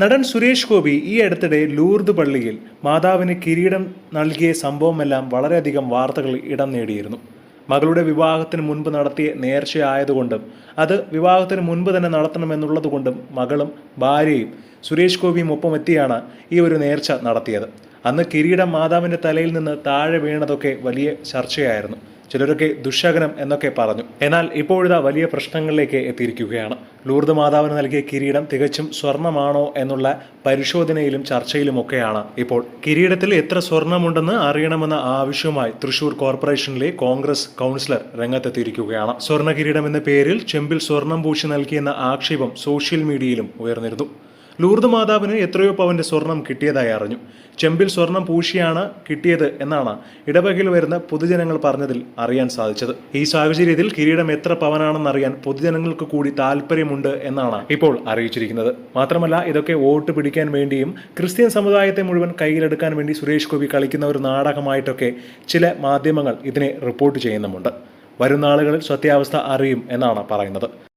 നടൻ സുരേഷ് ഗോപി ഈ അടുത്തിടെ ലൂർദ് പള്ളിയിൽ മാതാവിന് കിരീടം നൽകിയ സംഭവമെല്ലാം വളരെയധികം വാർത്തകൾ ഇടം നേടിയിരുന്നു. മകളുടെ വിവാഹത്തിന് മുൻപ് നടത്തിയ നേർച്ചയായതുകൊണ്ടും അത് വിവാഹത്തിന് മുൻപ് തന്നെ നടത്തണമെന്നുള്ളതുകൊണ്ടും മകളും ഭാര്യയും സുരേഷ് ഗോപിയും ഒപ്പം എത്തിയാണ് ഈ ഒരു നേർച്ച നടത്തിയത്. അന്ന് കിരീടം മാതാവിന്റെ തലയിൽ നിന്ന് താഴെ വീണതൊക്കെ വലിയ ചർച്ചയായിരുന്നു. ചിലരൊക്കെ ദുശകനം എന്നൊക്കെ പറഞ്ഞു. എന്നാൽ ഇപ്പോഴിതാ വലിയ പ്രശ്നങ്ങളിലേക്ക് എത്തിയിരിക്കുകയാണ്. ലൂർദ് മാതാവിന് നൽകിയ കിരീടം തികച്ചും സ്വർണമാണോ എന്നുള്ള പരിശോധനയിലും ചർച്ചയിലുമൊക്കെയാണ് ഇപ്പോൾ. കിരീടത്തിൽ എത്ര സ്വർണമുണ്ടെന്ന് അറിയണമെന്ന ആവശ്യവുമായി തൃശൂർ കോർപ്പറേഷനിലെ കോൺഗ്രസ് കൗൺസിലർ രംഗത്തെത്തിയിരിക്കുകയാണ്. സ്വർണ കിരീടം എന്ന പേരിൽ ചെമ്പിൽ സ്വർണം പൂശി നൽകിയെന്ന ആക്ഷേപം സോഷ്യൽ മീഡിയയിലും ഉയർന്നിരുന്നു. ലൂർദ് മാതാവിന് എത്രയോ പവന്റെ സ്വർണം കിട്ടിയതായി അറിഞ്ഞു. ചെമ്പിൽ സ്വർണം പൂശിയാണ് കിട്ടിയത് എന്നാണ് ഇടവകയിൽ വരുന്ന പൊതുജനങ്ങൾ പറഞ്ഞതിൽ അറിയാൻ സാധിച്ചത്. ഈ സാഹചര്യത്തിൽ കിരീടം എത്ര പവനാണെന്ന് അറിയാൻ പൊതുജനങ്ങൾക്ക് കൂടി താല്പര്യമുണ്ട് എന്നാണ് ഇപ്പോൾ അറിയിച്ചിരിക്കുന്നത്. മാത്രമല്ല ഇതൊക്കെ വോട്ട് പിടിക്കാൻ വേണ്ടിയും ക്രിസ്ത്യൻ സമുദായത്തെ മുഴുവൻ കയ്യിലെടുക്കാൻ വേണ്ടി സുരേഷ് ഗോപി കളിക്കുന്ന ഒരു നാടകമായിട്ടൊക്കെ ചില മാധ്യമങ്ങൾ ഇതിനെ റിപ്പോർട്ട് ചെയ്യുന്നുമുണ്ട്. വരും നാളുകളിൽ സത്യാവസ്ഥ അറിയും എന്നാണ് പറയുന്നത്.